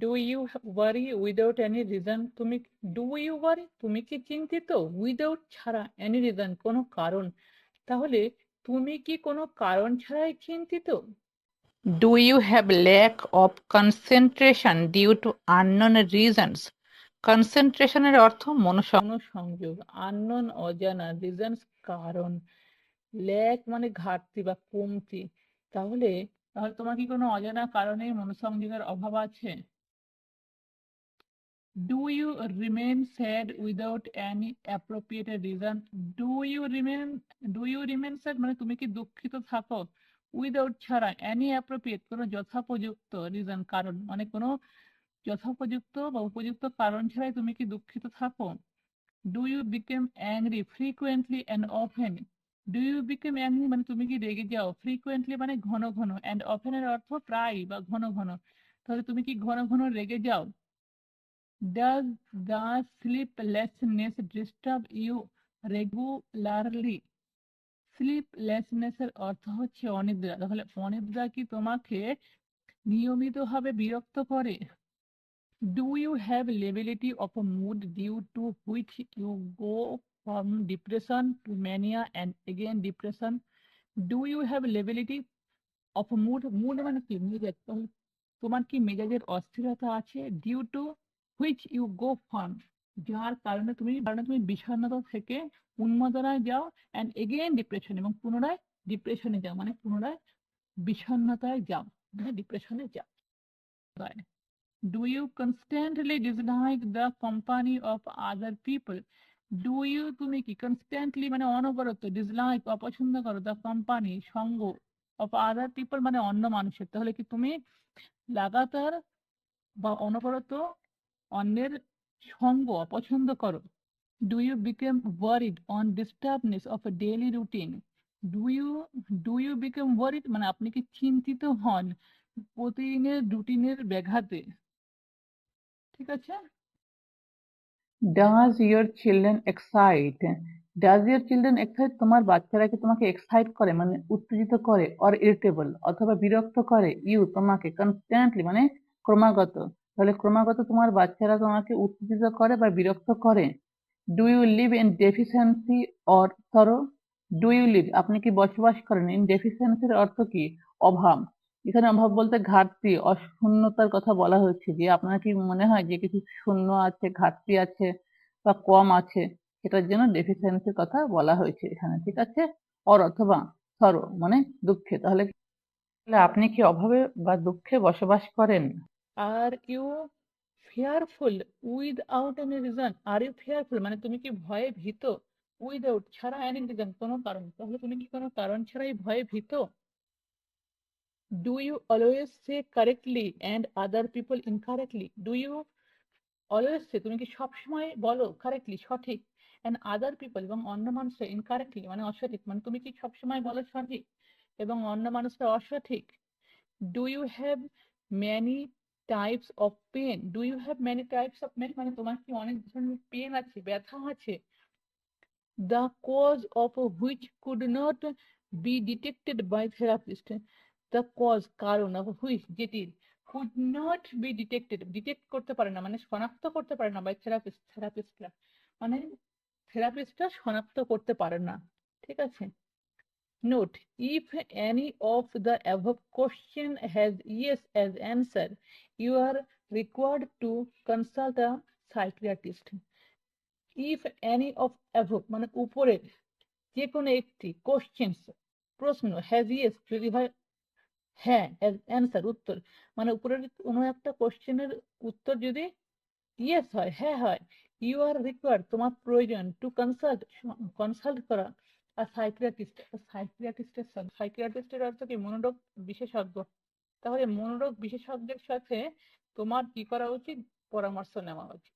Do you worry without any reason তুমি do you worry তুমি কি চিন্তিত? উইদাউট ছাড়া এনি রিজন কোনো কারণ? তাহলে তুমি কি কোনো কারণ ছাড়াই চিন্তিত? Do you have lack of concentration due to unknown reasons কনসেন্ট্রেশনের অর্থ মনোসংযোগ আননোন অজানা রিজনস কারণ। ল্যাক মানে ঘাটতি বা কমতি। তাহলে তাহলে তোমার কি কোনো অজানা কারণে মনোসংযোগের অভাব আছে? Do you remain sad without any appropriate reason do you remain do you remain sad মানে তুমি কি দুঃখিত থাকো উইদাউট ছাড়া এনি অ্যাপ্রোপ্রিয়েট কোনো যথাপযুক্ত রিজন কারণ? মানে কোনো যথোপযুক্ত বা উপযুক্ত কারণ ছাড়াই তুমি কি দুঃখিত থাকো? Do you become angry frequently and often do you become angry মানে তুমি কি রেগে যাও ফ্রিকুয়েন্টলি মানে ঘন ঘন? অ্যান্ড অফেনের অর্থ প্রায় বা ঘন ঘন। তাহলে তুমি কি ঘন ঘন রেগে যাও? Does the sleeplessness disturb you regularly স্লিপলেসনেসের অর্থ হচ্ছে অনিদ্রা। তাহলে অনিদ্রা কি তোমাকে নিয়মিতভাবে বিরক্ত করে? Do you have lability of due to which you go from depression to mania and again depression? Do you have lability of a mood? Mood মানে কি? মেজাজ তোমার কি মেজাজের অস্থিরতা আছে? Due to which you go from যার কারণে তুমি কারণে তুমি বিষণ্ণতা থেকে উন্মাদনায় যাও অ্যান্ড এগেন ডিপ্রেশন এবং পুনরায় ডিপ্রেশনে যাও মানে পুনরায় বিষণ্ণতায় যাও মানে ডিপ্রেশনে যাও। Do you constantly dislike the company of other people do you তুমি কি কনস্ট্যান্টলি মানে অনবরত ডিসলাইক অপছন্দ করো দ্য কোম্পানি সঙ্গ অফ আদার পিপল মানে অন্য মানুষের? তাহলে কি তুমি লাগাতার বা অনবরত অন্যের সঙ্গ অপছন্দ করো। Do you become worried on disturbance of a daily routine do you do you become worried মানে আপনি কি চিন্তিত হন প্রতিদিনের রুটিনের ব্যাঘাতে? ঠিক আছে? Does your children excite does your children excite তোমার বাচ্চারা কি তোমাকে এক্সাইট করে? মানে উত্তেজিত করে? অর ইরিটেবল অথবা বিরক্ত করে? ইউ তোমাকে কনস্ট্যান্টলি মানে ক্রমাগত তাহলে ক্রমাগত তোমার বাচ্চারা তোমাকে উত্তেজিত করে বা বিরক্ত করে। Do you live in deficiency or sorrow do you live আপনি কি বসবাস করেন? ইন ডেফিসিয়েন্সির অর্থ কি? অভাব। এখানে অভাব বলতে ঘাটতি, অশূন্যতার কথা বলা হচ্ছে যে আপনার কি মনে হয় যে কিছু শূন্য আছে, ঘাটতি আছে বা কম আছে? সেটার জন্য ডেফিসিয়েন্সির কথা বলা হয়েছে এখানে, ঠিক আছে? অর অথবা সর মানে দুঃখে। তাহলে আপনি কি অভাবে বা দুঃখে বসবাস করেন? Are you fearful without any reason. Are you fearful মানে তুমি কি ভয়ে ভীত? উইদাউট ছাড়া এনি রিজন, কোনো কারণ। তাহলে তুমি কি কোনো কারণ ছাড়াই ভয়ে ভীত? Do you always say correctly and other people incorrectly? Do you always say, তুমি কি সবসময় বলো কারেক্টলি, সঠিক? অ্যান্ড আদার পিপল এবং অন্য মানুষরা ইনকারেক্টলি মানে অসঠিক মানে তুমি কি সবসময় বলো সঠিক? এবং অন্য মানুষরা অসঠিক? Do you have many types of pain do you have many types of pain মানে তোমার কি অনেক ধরনের পেন আছে, ব্যথা আছে? The cause of which could not be detected by therapist the cause কারণ অফ হুইচ যেটির could not be detected detect করতে পারে না মানে শনাক্ত করতে পারে না বাই থেরাপিস্ট থেরাপিস্টরা মানে থেরাপিস্টরা শনাক্ত করতে পারে না, ঠিক আছে? Note, if any of the above question has yes as answer, you are required to consult a psychiatrist. If any of above মানে উপরের যে কোনো একটি কোশ্চেন্স প্রশ্ন হ্যাজ ইয়েস যদি হয় হ্যাঁ অ্যাজ অ্যান্সার উত্তর মানে উপরের কোনো একটা কোশ্চেনের উত্তর যদি ইয়েস হয় হ্যাঁ হয় ইউ আর রিকোয়ার্ড তোমার প্রয়োজন টু কনসাল্ট কনসাল্ট করা আর সাইকিয়াট্রিস্ট সাইকিয়াট্রিস্টের সাইকিয়াট্রিস্টের অর্থ কি? মনোরোগ বিশেষজ্ঞ। তাহলে মনোরোগ বিশেষজ্ঞের সাথে তোমার কি করা উচিত? পরামর্শ নেওয়া উচিত।